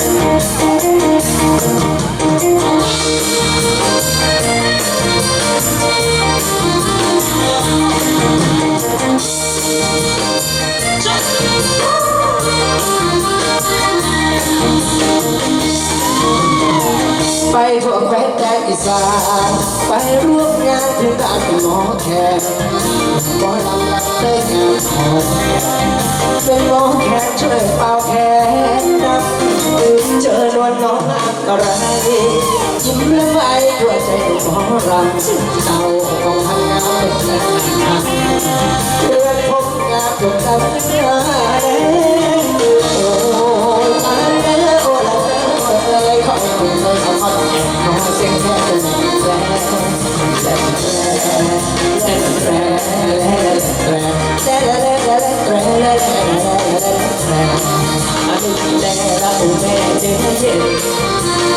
ไปพวกแฟนแดนอีสานไปร่วมงานหรือการเป็นหมอแขกหมอลำรับได้งานขอเป็นหมอแขกช่วยเป่า อะไรยิ้มแล้วไว้ด้วยใจขหมอราเต่าของทางงานเป็นทางเพื่อนผมงามจบกัน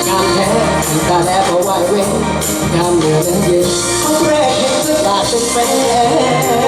ทางแท้ที่ตาแลบเอาไว้เว้นงามเหลือเย็นขนแรกเห็นจะตาเป็นแฟน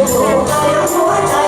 Oh, I don't want to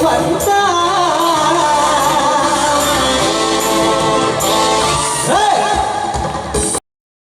ขวัญใจ